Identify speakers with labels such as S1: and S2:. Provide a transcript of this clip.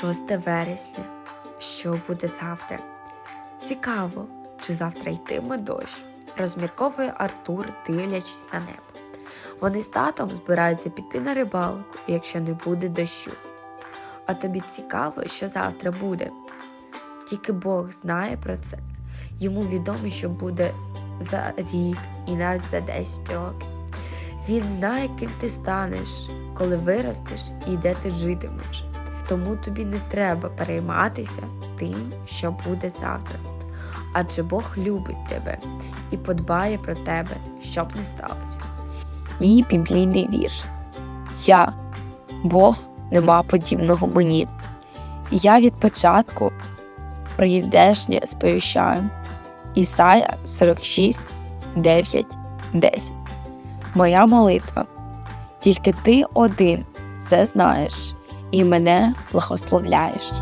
S1: 6 вересня. Що буде завтра? Цікаво, чи завтра йтиме дощ, розмірковує Артур, дивлячись на небо. Вони з татом збираються піти на рибалку, якщо не буде дощу. А тобі цікаво, що завтра буде. Тільки Бог знає про це. Йому відомо, що буде за рік і навіть за 10 років. Він знає, ким ти станеш, коли виростеш і де ти житимеш. Тому тобі не треба перейматися тим, що буде завтра. Адже Бог любить тебе і подбає про тебе, щоб не сталося.
S2: Мій біблійний вірш. Я, Бог, нема подібного мені. Я від початку прийдешнє сповіщаю. Ісая 46, 9, 10. Моя молитва. Тільки ти один все знаєш і мене благословляєш.